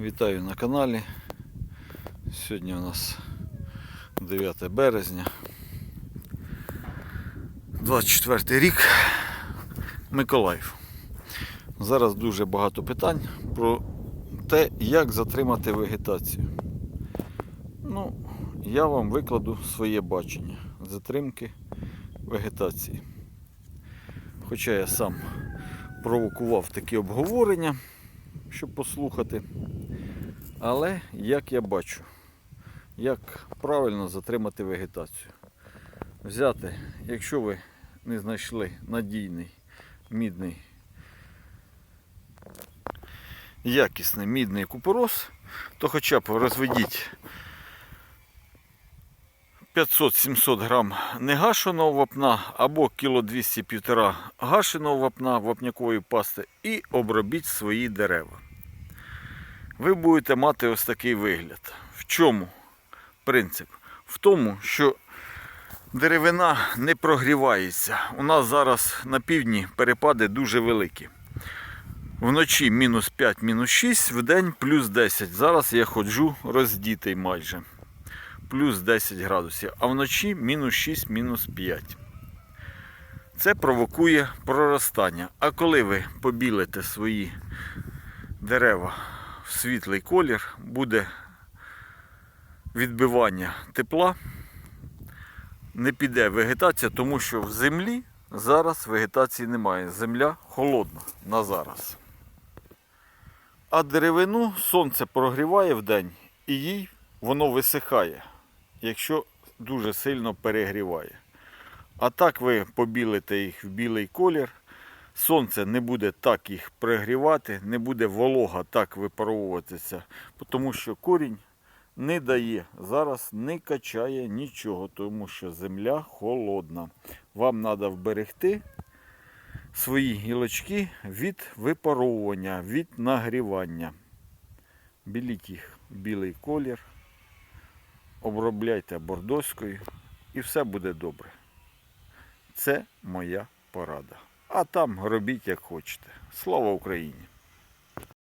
Вітаю на каналі. Сьогодні у нас 9 березня. 24 рік. Миколаїв. Зараз дуже багато питань про те, як затримати вегетацію. Ну, я вам викладу своє бачення затримки вегетації. Хоча я сам провокував такі обговорення, щоб послухати. Але як я бачу, як правильно затримати вегетацію. Взяти, якщо ви не знайшли надійний мідний, якісний мідний купорос, то хоча б розведіть 500-700 грам негашеного вапна або кіло 200-1,5 гашеного вапна вапнякової пасти і обробіть свої дерева. Ви будете мати ось такий вигляд. В чому принцип? В тому, що деревина не прогрівається. У нас зараз на півдні перепади дуже великі. Вночі мінус 5, мінус 6, в день плюс 10. Зараз я ходжу роздітий майже. Плюс 10 градусів, а вночі мінус 6, мінус 5. Це провокує проростання. А коли ви побілите свої дерева в світлий колір, буде відбивання тепла, не піде вегетація, тому що в землі зараз вегетації немає. Земля холодна на зараз. А деревину сонце прогріває в день і їй воно висихає, якщо дуже сильно перегріває. А так ви побілите їх в білий колір. Сонце не буде так їх пригрівати, не буде волога так випаровуватися, тому що корінь не дає, зараз не качає нічого, тому що земля холодна. Вам треба вберегти свої гілочки від випаровування, від нагрівання. Біліть їх білий колір, обробляйте бордоською і все буде добре. Це моя порада. А там робіть як хочете. Слава Україні!